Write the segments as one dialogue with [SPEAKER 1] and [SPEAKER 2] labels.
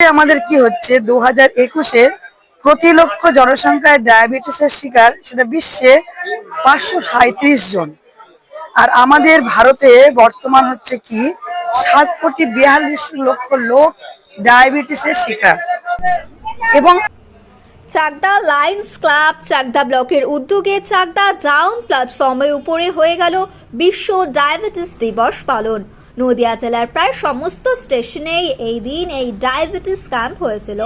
[SPEAKER 1] আমাদের কি হচ্ছে? দু হাজার একুশে প্রতি লক্ষ জনসংখ্যায় ডায়াবেটিসের শিকার সেটা বিশ্বে পাঁচশো সাঁত্রিশ জন। আর আমাদের ভারতে বর্তমান হচ্ছে কি? সাত কোটি বিয়াল্লিশ লক্ষ লোক ডায়াবেটিসের শিকার। এবং
[SPEAKER 2] চাকদা লায়ন্স ক্লাব চাকদা ব্লকের উদ্যোগে চাকদা ডাউন প্ল্যাটফর্মের উপরে হয়ে গেল বিশ্ব ডায়াবেটিস দিবস পালন। নদিয়া জেলার প্রায় সমস্ত স্টেশনেই এই দিন এই ডায়াবেটিস ক্যাম্প হয়েছিল।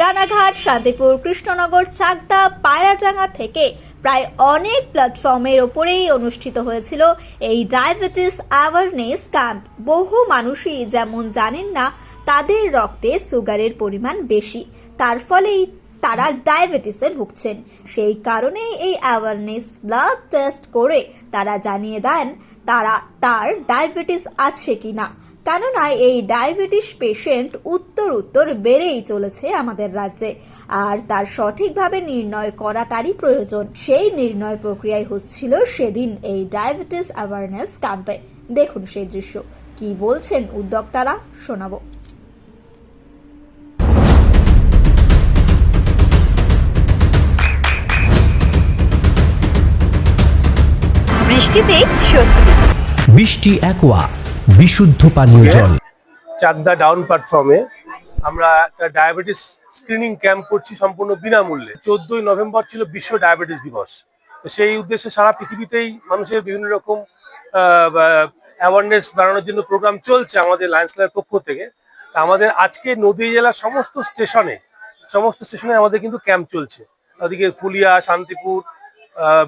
[SPEAKER 2] রানাঘাট, শান্তিপুর, কৃষ্ণনগর, চাকদা, পায়রাডাঙ্গা থেকে প্রায় অনেক প্ল্যাটফর্মের ওপরেই অনুষ্ঠিত হয়েছিল এই ডায়াবেটিস অ্যাওয়ারনেস ক্যাম্প। বহু মানুষই যেমন জানেন না, তাদের রক্তে সুগারের পরিমাণ বেশি। তার ফলেই তারা ডায়াবেটিসে ভুগছেন। সেই কারণেই এই অ্যাওয়ারনেস ব্লাড টেস্ট করে তারা জানিয়ে দেন তারা তার ডায়াবেটিস আছে কি না কেননা এই ডায়াবেটিস পেশেন্ট উত্তর উত্তর বেড়েই চলেছে আমাদের রাজ্যে। আর তার সঠিকভাবে নির্ণয় করাটারই প্রয়োজন। সেই নির্ণয় প্রক্রিয়ায় হচ্ছিল সেদিন এই ডায়াবেটিস অ্যাওয়ারনেস ক্যাম্পে দেখুন সেই দৃশ্য। কি বলছেন উদ্যোক্তারা? শোনাবো।
[SPEAKER 3] বৃষ্টিতেই স্বস্তি।
[SPEAKER 4] বৃষ্টি অ্যাকোয়া বিশুদ্ধ পানীয় জল।
[SPEAKER 5] চাকদা ডাউন প্ল্যাটফর্মে আমরা একটা ডায়াবেটিস স্ক্রিনিং ক্যাম্প করছি সম্পূর্ণ বিনামূল্যে। চোদ্দই নভেম্বর ছিল বিশ্ব ডায়াবেটিস দিবস। তো সেই উদ্দেশ্যে সারা পৃথিবীতেই মানুষের বিভিন্ন রকম অ্যাওয়ারনেস বাড়ানোর জন্য প্রোগ্রাম চলছে আমাদের লায়ন্স ক্লাবের পক্ষ থেকে। তা আমাদের আজকে নদী জেলার সমস্ত স্টেশনে সমস্ত স্টেশনে আমাদের কিন্তু ক্যাম্প চলছে। ওদিকে ফুলিয়া শান্তিপুর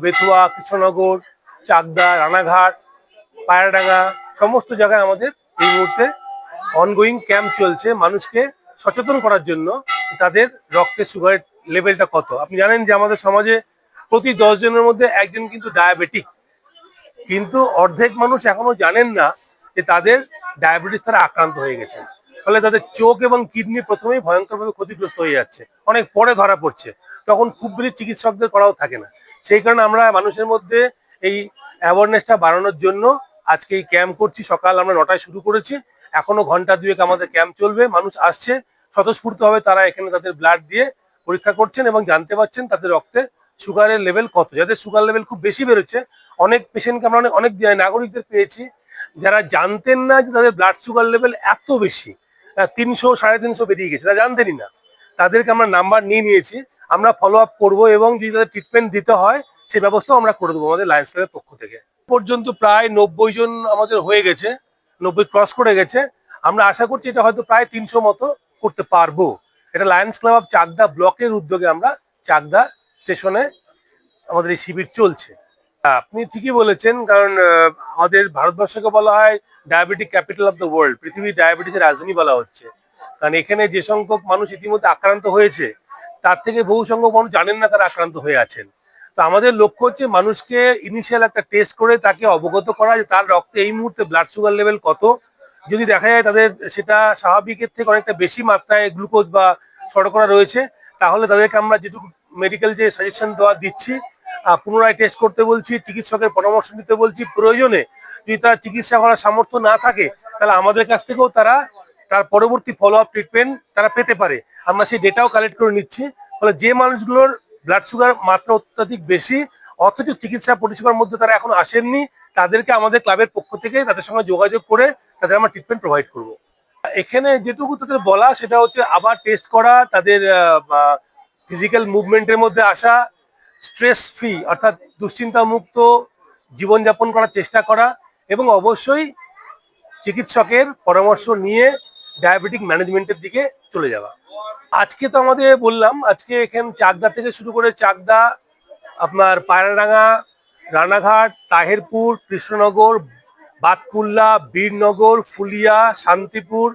[SPEAKER 5] বেতুয়া কৃষ্ণনগর চাকদা, রানাঘাট, পায়রাডাঙ্গা, সমস্ত জায়গায় আমাদের এই মুহূর্তে অনগোয়িং ক্যাম্প চলছে মানুষকে সচেতন করার জন্য তাদের রক্তের সুগারের লেভেলটা কত। আপনি জানেন যে আমাদের সমাজে প্রতি জনের মধ্যে একজন কিন্তু ডায়াবেটিক কিন্তু অর্ধেক মানুষ এখনও জানেন না যে তাদের ডায়াবেটিস তারা আক্রান্ত হয়ে গেছে ফলে তাদের চোখ এবং কিডনি প্রথমেই ভয়ঙ্করভাবে ক্ষতিগ্রস্ত হয়ে যাচ্ছে। অনেক পরে ধরা পড়ছে। তখন খুব বেশি চিকিৎসকদের করাও থাকে না। সেই কারণে আমরা মানুষের মধ্যে এই অ্যাওয়ারনেসটা বাড়ানোর জন্য আজকে এই ক্যাম্প করছি। সকাল আমরা নটায় শুরু করেছি। এখনও ঘণ্টা দুয়েক আমাদের ক্যাম্প চলবে। মানুষ আসছে স্বতঃস্ফূর্তভাবে তারা এখানে তাদের ব্লাড দিয়ে পরীক্ষা করছেন এবং জানতে পারছেন তাদের রক্তে সুগারের লেভেল কত। যাদের সুগার লেভেল খুব বেশি বেরোচ্ছে অনেক পেশেন্টকে আমরা অনেক অনেক নাগরিকদের পেয়েছি, যারা জানতেন না যে তাদের ব্লাড সুগার লেভেল এত বেশি। তিনশো, সাড়ে তিনশো বেরিয়ে গেছে। তারা জানতেনই না। তাদেরকে আমরা নাম্বার নিয়ে নিয়েছি। আমরা ফলো আপ করব এবং যদি তাদের ট্রিটমেন্ট দিতে হয় সেই ব্যবস্থাও আমরা করে দেবো আমাদের লায়ন্স ক্লাবের পক্ষ থেকে। পর্যন্ত প্রায় নব্বই জন আমাদের হয়ে গেছে, নব্বই ক্রস করে গেছে। আমরা আশা করছি এটা হয়তো প্রায় তিনশো মতো করতে পারব। এটা লায়ন্স ক্লাব অফ চাকদা ব্লকের উদ্যোগে আমরা চাকদা স্টেশনে আমাদের এই শিবির চলছে। আপনি ঠিকই বলেছেন, কারণ আমাদের ভারতবর্ষকে বলা হয় diabetic capital of the world পৃথিবীর ডায়াবেটিসের রাজধানী বলা হচ্ছে। কারণ এখানে যে সংখ্যক মানুষ ইতিমধ্যে আক্রান্ত হয়েছে, তার থেকে বহু সংখ্যক মানুষ জানেন না তারা আক্রান্ত হয়ে আছেন। তো আমাদের লক্ষ্য হচ্ছে মানুষকে ইনিশিয়াল একটা টেস্ট করে তাকে অবগত করা যে তার রক্তে এই মুহূর্তে ব্লাড সুগার লেভেল কত। যদি দেখা যায় তাদের সেটা স্বাভাবিকের থেকে অনেকটা বেশি মাত্রায় গ্লুকোজ বা শর্করা রয়েছে, তাহলে তাদেরকে আমরা যেটুকু মেডিকেল যে সাজেশন দেওয়া দিচ্ছি পুনরায় টেস্ট করতে বলছি, চিকিৎসকের পরামর্শ নিতে বলছি, প্রয়োজনে যদি তার চিকিৎসা করার সামর্থ্য না থাকে, তাহলে আমাদের কাছ থেকেও তারা তার পরবর্তী ফলো আপ ট্রিটমেন্ট তারা পেতে পারে। আমরা সেই ডেটাও কালেক্ট করে নিচ্ছি। ফলে যে মানুষগুলোর ব্লাড সুগার মাত্রা অত্যাধিক বেশি, অথচ চিকিৎসা পরিষেবার মধ্যে তারা এখন আসেননি। তাদেরকে আমাদের ক্লাবের পক্ষ থেকে তাদের সঙ্গে যোগাযোগ করে তাদের আমরা ট্রিটমেন্ট প্রোভাইড করব। এখানে যেটুকু তাদের বলা, সেটা হচ্ছে আবার টেস্ট করা, তাদের ফিজিক্যাল মুভমেন্টের মধ্যে আসা স্ট্রেস ফ্রি অর্থাৎ দুশ্চিন্তা মুক্ত জীবনযাপন করার চেষ্টা করা, এবং অবশ্যই চিকিৎসকের পরামর্শ নিয়ে ডায়াবেটিক ম্যানেজমেন্টের দিকে চলে যাওয়া। আজকে তো আমাদের বললাম, আজকে এখানে চাকদা থেকে শুরু করে চাকদা, আপনার পায়রাডাঙ্গা, রানাঘাট, তাহেরপুর, কৃষ্ণনগর, বাতকুল্লা, বীরনগর, ফুলিয়া, শান্তিপুর,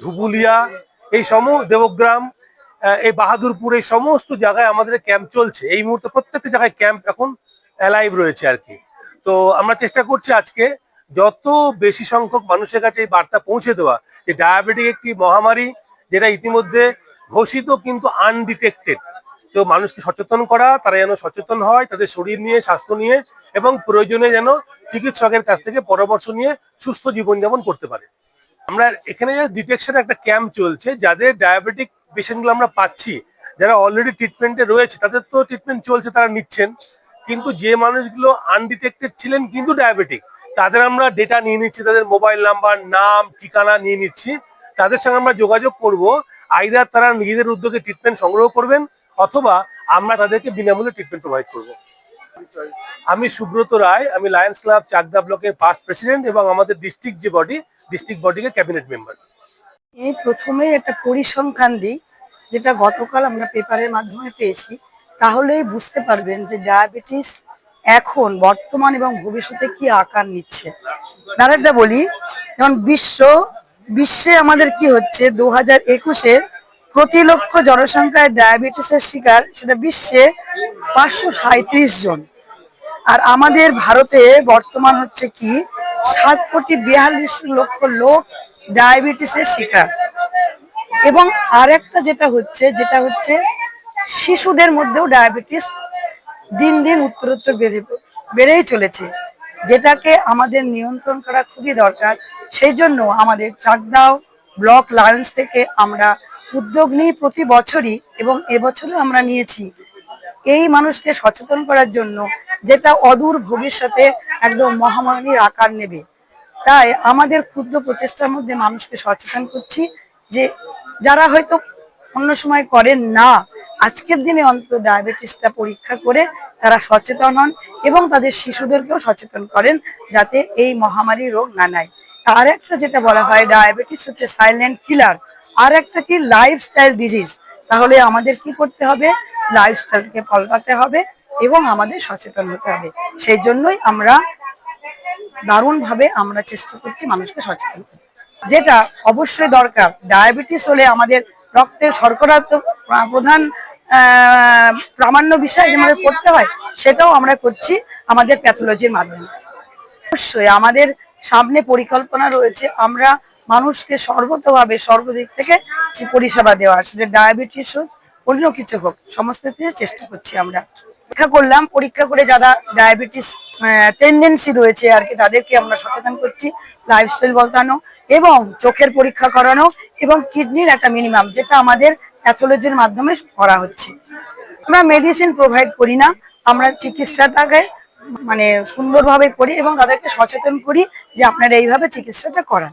[SPEAKER 5] ধুবুলিয়া, এই সম, দেবগ্রাম এই বাহাদুরপুর, এই সমস্ত জায়গায় আমাদের ক্যাম্প চলছে। এই মুহূর্তে প্রত্যেকটা জায়গায় ক্যাম্প এখন অ্যালাইভ রয়েছে আর কি। তো আমরা চেষ্টা করছি আজকে যত বেশি সংখ্যক মানুষের কাছে এই বার্তা পৌঁছে দেওয়া, যে ডায়াবেটিক একটি মহামারী যেটা ইতিমধ্যে ঘোষিত কিন্তু আনডিটেক্টেড। তো মানুষকে সচেতন করা, তারা যেন সচেতন হয়, তাদের শরীর নিয়ে, স্বাস্থ্য নিয়ে এবং প্রয়োজনে যেন চিকিৎসকের কাছ থেকে পরামর্শ নিয়ে সুস্থ জীবনযাপন করতে পারে। আমরা এখানে ডিটেকশন একটা ক্যাম্প চলছে, যাদের ডায়াবেটিক পেশেন্টগুলো আমরা পাচ্ছি, যারা অলরেডি ট্রিটমেন্টে রয়েছে, তাদের তো ট্রিটমেন্ট চলছে, তারা নিচ্ছেন। কিন্তু যে মানুষগুলো আনডিটেক্টেড ছিলেন কিন্তু ডায়াবেটিক, তাদের আমরা ডেটা নিয়ে নিচ্ছি, তাদের মোবাইল নাম্বার, নাম, ঠিকানা নিয়ে নিচ্ছি। তাদের সঙ্গে আমরা যোগাযোগ করব আইদার তারা নিজেদের উদ্যোগে ট্রিটমেন্ট সংগ্রহ করবেন, অথবা আমরা তাদেরকে বিনামূল্যে ট্রিটমেন্ট প্রোভাইড করব। আমি সুব্রত রায়, আমি লায়ন্স ক্লাব চাকদা ব্লকের পাস্ট প্রেসিডেন্ট এবং আমাদের ডিস্ট্রিক্ট যে বডি ডিস্ট্রিক্ট বডিকে ক্যাবিনেট মেম্বার
[SPEAKER 1] এই প্রথমে একটা পরিসংখ্যান দিই, যেটা গতকাল আমরা পেপারের মাধ্যমে পেয়েছি। তাহলেই বুঝতে পারবেন যে ডায়াবেটিস এখন বর্তমান এবং ভবিষ্যতে কি আকার নিচ্ছে। তার একটা বলি, যেমন বিশ্ব বিশ্বে আমাদের কি হচ্ছে? দু হাজার একুশে প্রতি লক্ষ জনসংখ্যায় ডায়াবেটিসের শিকার সেটা বিশ্বে পাঁচশো সাঁত্রিশ জন। আর আমাদের ভারতে বর্তমান হচ্ছে কি? সাত কোটি বিয়াল্লিশ লক্ষ লোক ডায়াবেটিসের শিকার। এবং আরেকটা যেটা হচ্ছে যেটা হচ্ছে শিশুদের মধ্যেও ডায়াবেটিস দিন দিন উত্তরোত্তর বেড়ে বেড়েই চলেছে। যেটাকে আমাদের নিয়ন্ত্রণ করা খুবই দরকার। সেই জন্য আমাদের চাকদাও ব্লক লায়ন্স থেকে আমরা উদ্যোগ নিই প্রতি বছরই এবং এবছরও আমরা নিয়েছি। এই মানুষকে সচেতন করার জন্য যেটা অদূর ভবিষ্যতে একদম মহামারীর আকার নেবে। তাই আমাদের ক্ষুদ্র প্রচেষ্টার মধ্যে মানুষকে সচেতন করছি যে যারা হয়তো অন্য সময় করেন না আজকের দিনে অন্তত ডায়াবেটিসটা পরীক্ষা করে তারা সচেতন হন এবং তাদের শিশুদেরকেও সচেতন করেন যাতে এই মহামারী রোগ না নেয়। আর একটা যেটা বলা হয়, ডায়াবেটিস হচ্ছে সাইলেন্ট কিলার আর একটা কি লাইফস্টাইল ডিজিজ তাহলে আমাদের কি করতে হবে? লাইফস্টাইলকে পাল্টাতে হবে এবং আমাদের সচেতন হতে হবে। সেই জন্যই আমরা দারুণভাবে আমরা চেষ্টা করছি মানুষকে সচেতন করতে যেটা অবশ্যই দরকার, ডায়াবেটিস হলে আমাদের রক্তের শর্করা প্রধান প্রামাণ্য বিষয় যে আমাদের করতে হয়, সেটাও আমরা করছি আমাদের প্যাথোলজির মাধ্যমে। অবশ্যই আমাদের সামনে পরিকল্পনা রয়েছে, আমরা মানুষকে সর্বতভাবে, সর্বদিক থেকে পরিষেবা দেওয়ার সেটা ডায়াবেটিস হোক, অন্য কিছু হোক, সমস্ত কিছু চেষ্টা করছি আমরা। পরীক্ষা করলাম, পরীক্ষা করে যারা ডায়াবেটিস টেন্ডেন্সি রয়েছে আর কি, তাদেরকে আমরা সচেতন করছি লাইফস্টাইল বলতানো এবং চোখের পরীক্ষা করানো এবং কিডনির একটা মিনিমাম যেটা আমাদের প্যাথোলজির মাধ্যমে করা হচ্ছে। আমরা মেডিসিন প্রোভাইড করি না, আমরা চিকিৎসাটাকে মানে সুন্দরভাবে করি এবং তাদেরকে সচেতন করি যে আপনারা এইভাবে চিকিৎসাটা করান।